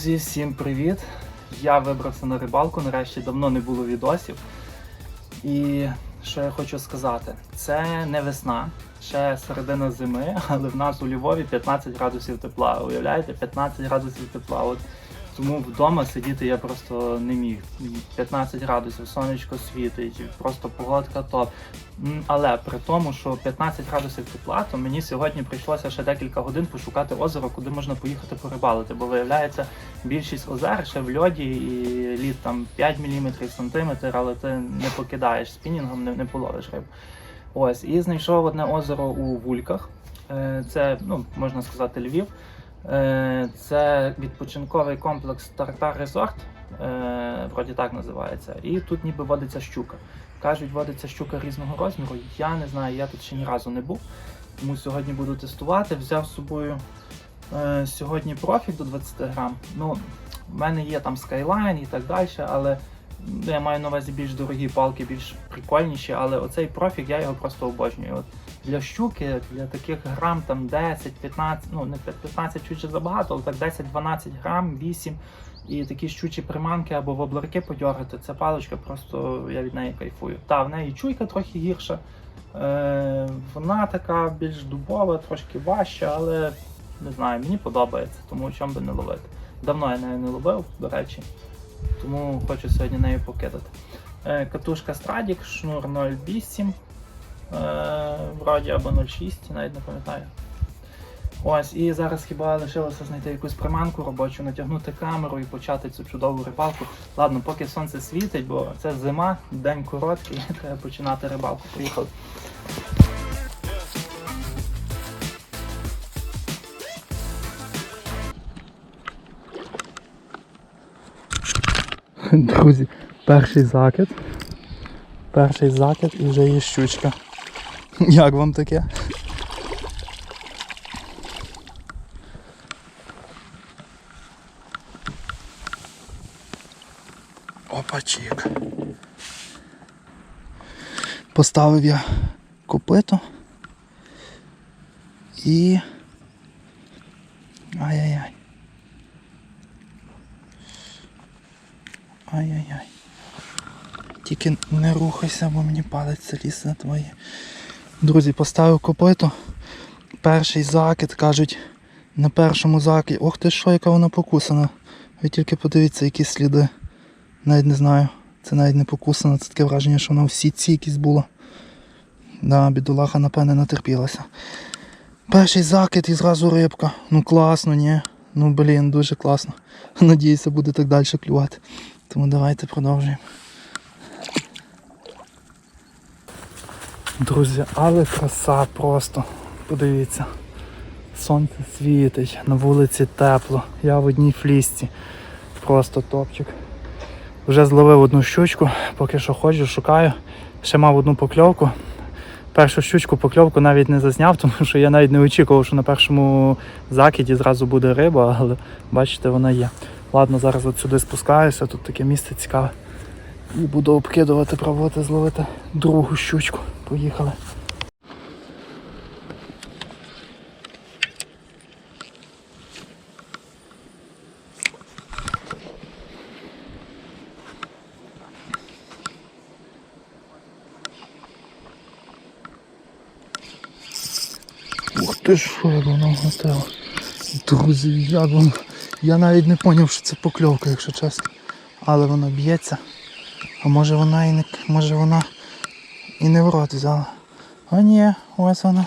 Друзі, всім привіт! Я вибрався на рибалку, нарешті давно не було відосів. І що я хочу сказати, це не весна, ще середина зими, але в нас у Львові 15 градусів тепла. Уявляєте, 15 градусів тепла. От тому вдома сидіти я просто не міг. 15 градусів, сонечко світить, просто погодка топ. Але при тому, що 15 градусів тепла, то мені сьогодні прийшлося ще декілька годин пошукати озеро, куди можна поїхати порибалити. Бо виявляється, більшість озер ще в льоді і лід там 5 мм, сантиметр, але ти не покидаєш спінінгом, не, не половиш рибу. Ось, і знайшов одне озеро у Вульках. Е, Це, ну, можна сказати, Львів. Е, Це відпочинковий комплекс Тартар Резорт, е, вроді так називається. І тут ніби водиться щука. Кажуть, водиться щука різного розміру. Я не знаю, я тут ще ні разу не був. Тому сьогодні буду тестувати. Взяв з собою е, сьогодні профіль до 20 грам. Ну, в мене є там Skyline і так далі, але я маю на увазі більш дорогі палки, більш прикольніші, але оцей профіль я його просто обожнюю. От для щуки, для таких грам там 10-15, ну не 15 чуть забагато, але так 10-12 грам, 8 і такі щучі приманки або воблерки подьоргати, ця паличка просто я від неї кайфую. Та, в неї чуйка трохи гірша. Е, вона така більш дубова, трошки важча, але не знаю, мені подобається, тому чому би не ловити. Давно я нею не ловив, до речі, тому хочу сьогодні нею покидати. Е, катушка Stradix, шнур 0,8, е, вроді або 0,6, навіть не пам'ятаю. Ось, і зараз хіба лишилося знайти якусь приманку робочу, натягнути камеру і почати цю чудову рибалку. Ладно, поки сонце світить, бо це зима, день короткий, треба починати рибалку. Поїхали. Друзі, перший закид. Перший закид і вже є щучка. Як вам таке? Опачик. Поставив я копито і. Ай-яй-яй. Ай-яй-яй. Тільки не рухайся, бо мені палець заліз на твої. Друзі, поставив копито. Перший закид, кажуть, на першому закиді. Ох ти що, яка вона покусана. Ви тільки подивіться, які сліди. Навіть не знаю. Це навіть не покусано, це таке враження, що вона в сітці якісь була. Да, бідолаха, напевне, натерпілася. Перший закид і зразу рибка. Ну класно, ні. Ну блін, дуже класно. Надіюся, буде так далі клювати. Тому давайте продовжуємо. Друзі, але краса просто. Подивіться. Сонце світить, на вулиці тепло. Я в одній флісці. Просто топчик. Вже зловив одну щучку, поки що ходжу, шукаю. Ще мав одну покльовку. Першу щучку покльовку навіть не зазняв, тому що я навіть не очікував, що на першому закиді зразу буде риба, але бачите, вона є. Ладно, зараз от сюди спускаюся, тут таке місце цікаве. І буду обкидувати, пробувати зловити другу щучку. Поїхали. Ух ти що, як воно готело. Друзі, як воно. Я навіть не зрозумів, що це покльовка, якщо чесно. Але воно б'ється. А може вона і не може вона і не в рот взяла. А ні, ось вона.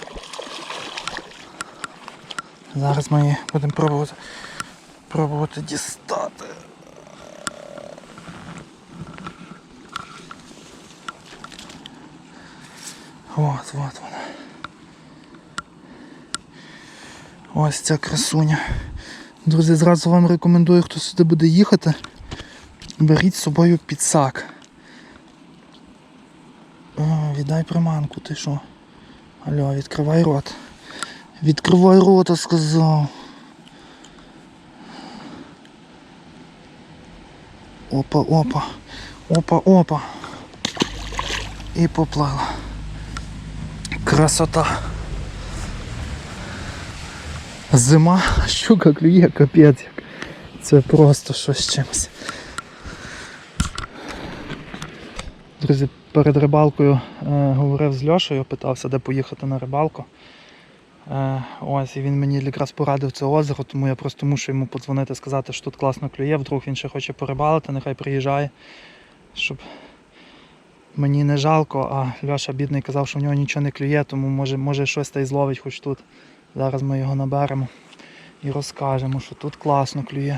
Зараз ми будемо пробувати пробувати дістати. От, от вона. Ось ця красуня. Друзі, зразу вам рекомендую, хто сюди буде їхати. Беріть з собою підсак. Віддай приманку, ти що? Алло, відкривай рот. Відкривай рота, сказав. Опа, опа. Опа, опа. І поплила. Красота. Зима, щука клює, капець. Це просто щось чимось. Друзі, перед рибалкою е, говорив з Льошею, питався, де поїхати на рибалку. Е, ось, і він мені якраз порадив це озеро, тому я просто мушу йому подзвонити, сказати, що тут класно клює, вдруг він ще хоче порибалити, нехай приїжджає, щоб мені не жалко, а Льоша бідний казав, що в нього нічого не клює, тому може, може щось та й зловить хоч тут. Зараз ми його наберемо і розкажемо, що тут класно клює.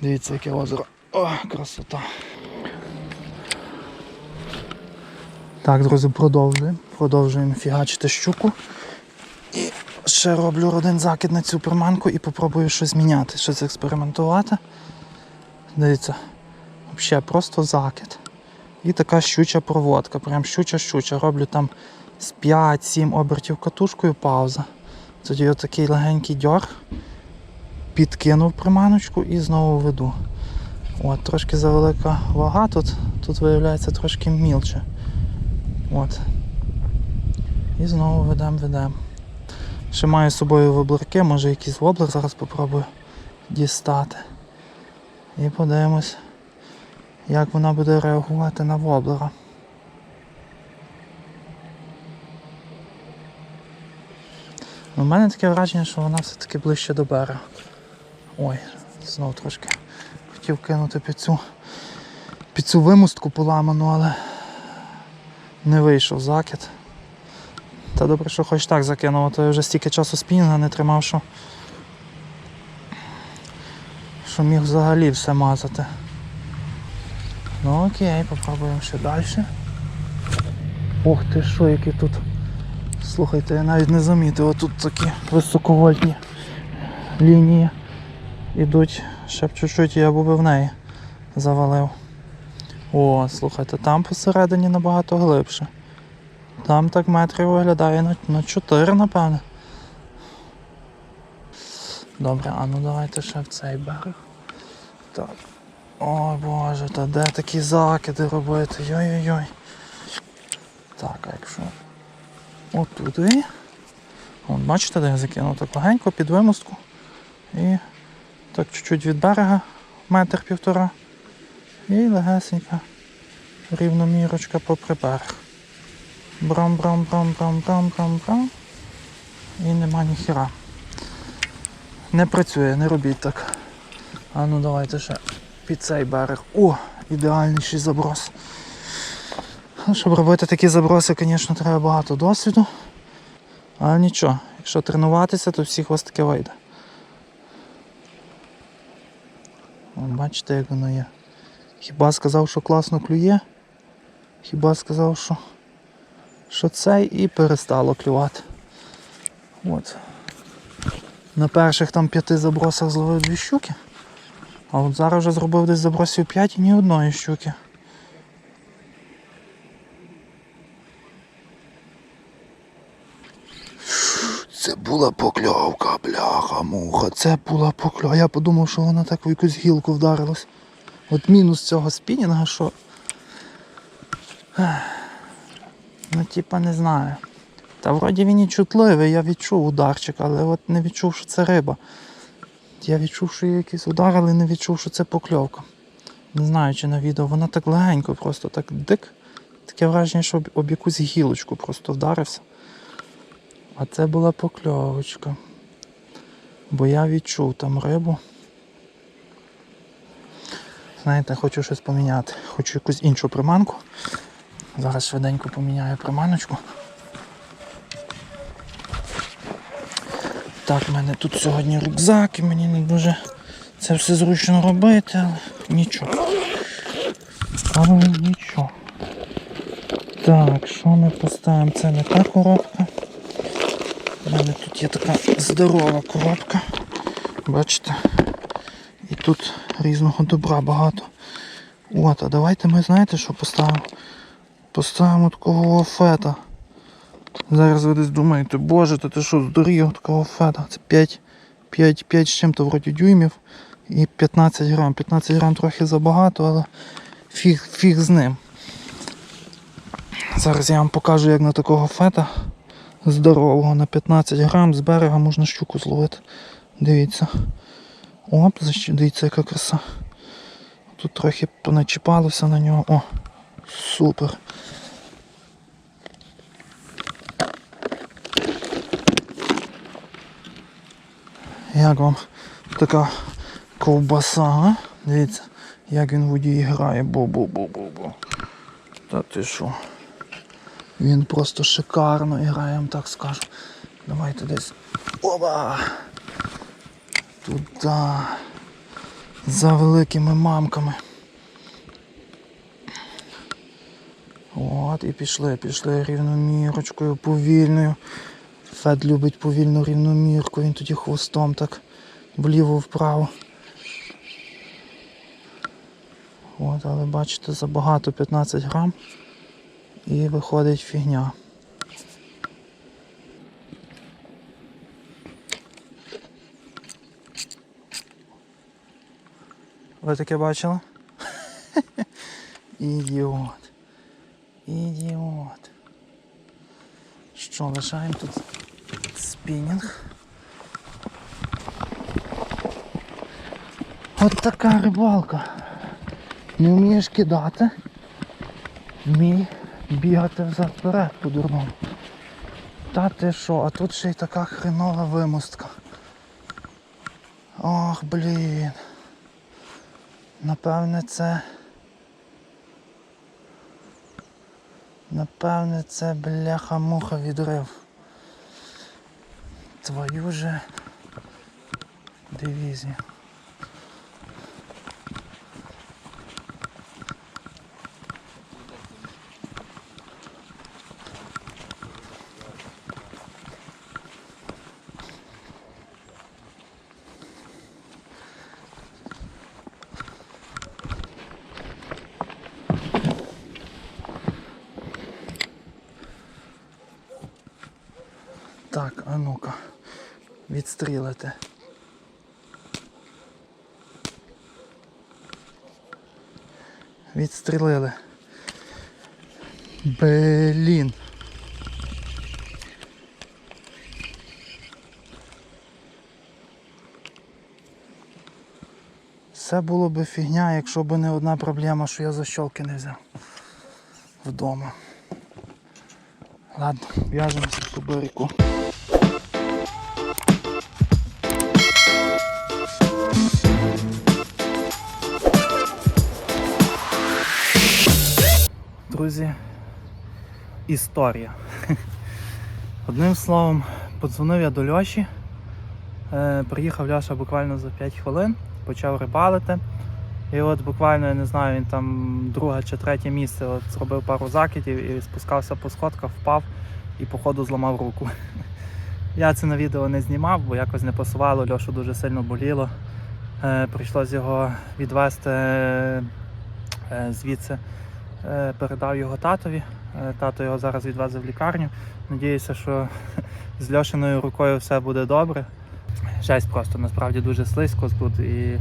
Дивіться, яке озеро. О, красота. Так, друзі, продовжуємо. Продовжуємо фігачити щуку. І ще роблю один закид на цю приманку і попробую щось міняти, щось експериментувати. Дивіться, взагалі просто закид. І така щуча проводка. Прям щуча-щуча. Роблю там з 5-7 обертів катушкою пауза. Тоді отакий легенький дьорг. Підкинув приманочку і знову веду. От, трошки завелика вага тут, тут виявляється трошки мілче. От. І знову ведемо, ведемо. Ще маю з собою воблерки, може якийсь воблер зараз попробую дістати. І подивимось, як вона буде реагувати на воблера. У мене таке враження, що вона все-таки ближче до берега. Ой, знов трошки хотів кинути під цю, під цю вимустку поламану, але не вийшов закид. Та добре, що хоч так закинув, то я вже стільки часу спінінга не тримав, що, що міг взагалі все мазати. Ну окей, попробуємо ще далі. Ох ти що, які тут. Слухайте, я навіть не замітив, отут такі високовольтні лінії ідуть, ще б чуть-чуть я би в неї завалив. О, слухайте, там посередині набагато глибше. Там так метрів виглядає на, на 4, напевне. Добре, а ну давайте ще в цей берег. Так. О боже, та де такі закиди робити? Йой-йой-йой. Так, а якщо отуди. От бачите, де я закинув так легенько під вимостку. І так чуть-чуть від берега, метр півтора. І легесенька рівномірочка попри берег. Брам, брам, брам, брам, брам, брам, брам. І нема ніхіра. Не працює, не робіть так. А ну давайте ще під цей берег. О, ідеальніший заброс. Ну, Щоб робити такі заброси, звісно, треба багато досвіду. Але нічого, якщо тренуватися, то всіх вас таке вийде. Бачите, як воно є. Хіба сказав, що класно клює? Хіба сказав, що що цей і перестало клювати. От. На перших там п'яти забросах зловив дві щуки. А от зараз вже зробив десь забросів 5 і ні одної щуки. Це була покльовка, бляха, муха. Це була покльовка. Я подумав, що вона так в якусь гілку вдарилась. От мінус цього спінінга, що. Ну, типа, не знаю. Та вроді він і чутливий, я відчув ударчик, але от не відчув, що це риба. Я відчув, що є якийсь удар, але не відчув, що це покльовка. Не знаю, чи на відео. Вона так легенько, просто так дик. Таке враження, що об, об якусь гілочку просто вдарився. А це була покльовочка. Бо я відчув там рибу. Знаєте, хочу щось поміняти. Хочу якусь іншу приманку. Зараз швиденько поміняю приманочку. Так, в мене тут сьогодні рюкзак і мені не дуже це все зручно робити, але нічого. Але нічого. Так, що ми поставимо? Це не та коробка. У мене тут є така здорова коробка. Бачите? І тут різного добра багато. От, а давайте ми знаєте, що поставимо? Поставимо такого фета. Зараз ви десь думаєте, боже, то ти що, здурів такого фета? Це 5, 5, 5 з чим-то вроді дюймів і 15 грам. 15 грам трохи забагато, але фіг, фіг з ним. Зараз я вам покажу, як на такого фета здорового на 15 грам з берега можна щуку зловити. Дивіться. Оп, защ- дивіться, яка краса. Тут трохи поначіпалося на нього. О, супер. Як вам така ковбаса, а? Дивіться, як він в воді грає. Бу-бу-бу-бу-бу. Та ти що? Він просто шикарно грає, я вам так скажу. Давайте десь. Оба! Туда. За великими мамками. От і пішли, пішли рівномірочкою, повільною. Фед любить повільну рівномірку, він тоді хвостом так вліво-вправо. От, але бачите, забагато 15 грам і виходить фігня. Ви таке бачили? Ідіот. Ідіот. Що, лишаємо тут спінінг. От така рибалка. Не вмієш кидати. Вмій бігати взад вперед по-дурному. Та ти що, а тут ще й така хренова вимостка. Ох, блін. Напевне це. Напевне це бляха-муха відрив. Твою же дивізію. Так, а ну-ка, відстрілити. Відстрілили. Блін. Все було би фігня, якщо б не одна проблема, що я защолки не взяв вдома. Ладно, в'яжемося по берегу. Друзі, історія. Одним словом, подзвонив я до Льоші. Е, приїхав Льоша буквально за 5 хвилин, почав рибалити. І от буквально, я не знаю, він там друге чи третє місце от, зробив пару закидів і спускався по сходках, впав і походу зламав руку. Я це на відео не знімав, бо якось не пасувало, Льошу дуже сильно боліло. Е, прийшлось його відвести е, звідси, е, передав його татові. Е, тато його зараз відвезе в лікарню. Надіюся, що з Льошиною рукою все буде добре. Жесть просто насправді дуже слизько тут і,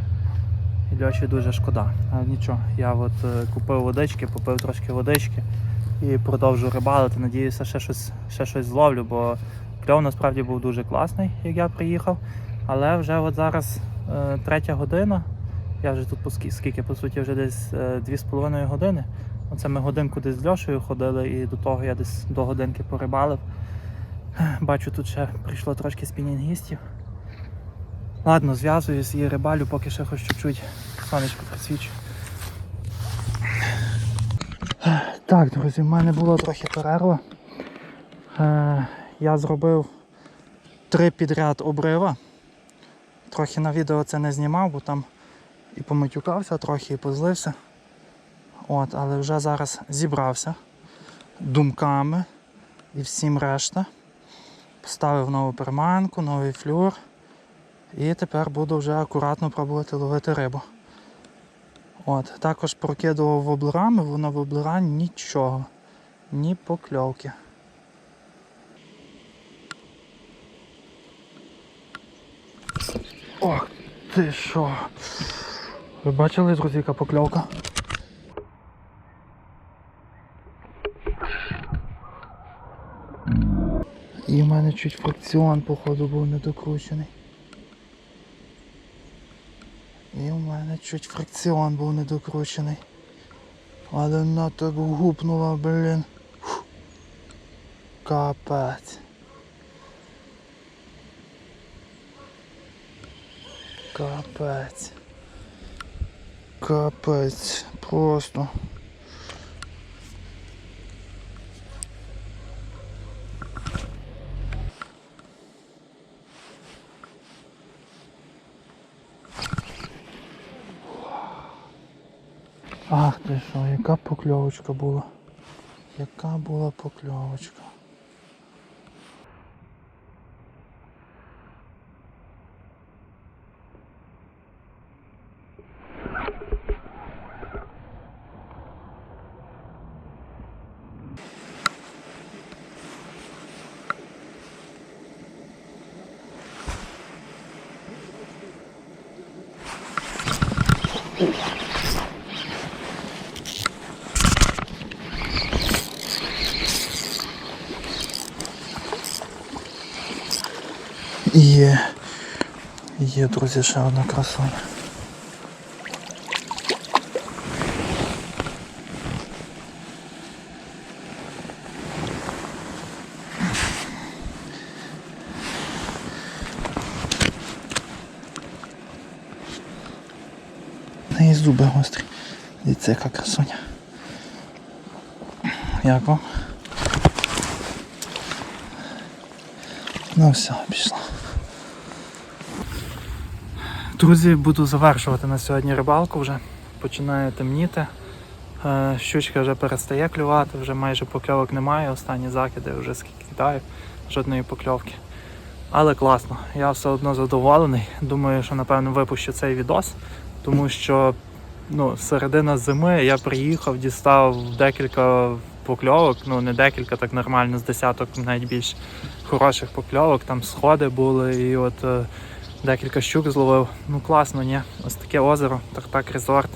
Льоші дуже шкода. Але нічого, я от е, купив водички, попив трошки водички і продовжу рибалити. Надіюся, ще щось, ще щось зловлю, бо кльов насправді був дуже класний, як я приїхав. Але вже от зараз е, третя година. Я вже тут по скільки, по суті, вже десь е, дві з половиною години. Оце ми годинку десь з Льошею ходили, і до того я десь до годинки порибалив. Бачу, тут ще прийшло трошки спінінгістів. Ладно, зв'язуюсь і рибалю, поки ще хоч чуть-чуть сонечко присвічу. Так, друзі, в мене було трохи перерва. Е, я зробив три підряд обрива. Трохи на відео це не знімав, бо там і помитюкався, трохи і позлився. От, але вже зараз зібрався думками і всім решта. Поставив нову приманку, новий флюр. І тепер буду вже акуратно пробувати ловити рибу. От, також прокидував воблерами, воно воблера нічого, ні покльовки. Ох, ти що? Ви бачили, друзі, яка покльовка? І в мене чуть фракціон, походу, був недокручений. І в мене чуть фрикціон був недокручений. Але на так гупнула, блін. Фух. Капець. Капець. Капець. Просто. Ах ти що, яка покльовочка була? Яка була покльовочка? Є. Є, друзі, ще одна красуня. Неї зуби гострі. Дивіться, яка красуня. Як вам? Ну все, пішла. Друзі, буду завершувати на сьогодні рибалку вже. Починає темніти. Е, Щучка вже перестає клювати, вже майже покльовок немає. Останні закиди вже скільки кидаю, жодної покльовки. Але класно, я все одно задоволений. Думаю, що напевно випущу цей відос, тому що ну, середина зими я приїхав, дістав декілька покльовок, ну не декілька, так нормально, з десяток, навіть більш хороших покльовок, там сходи були і от е, декілька щук зловив. Ну класно, ні. Ось таке озеро, так резорт.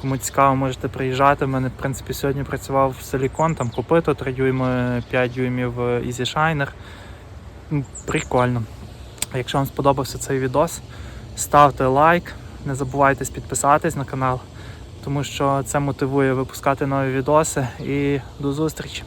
Кому цікаво, можете приїжджати. У мене, в принципі, сьогодні працював в силікон, там копито 3 дюйми, 5 дюймів е, Easy Shiner. Прикольно. Якщо вам сподобався цей відос, ставте лайк, не забувайте підписатись на канал, тому що це мотивує випускати нові відоси. І до зустрічі!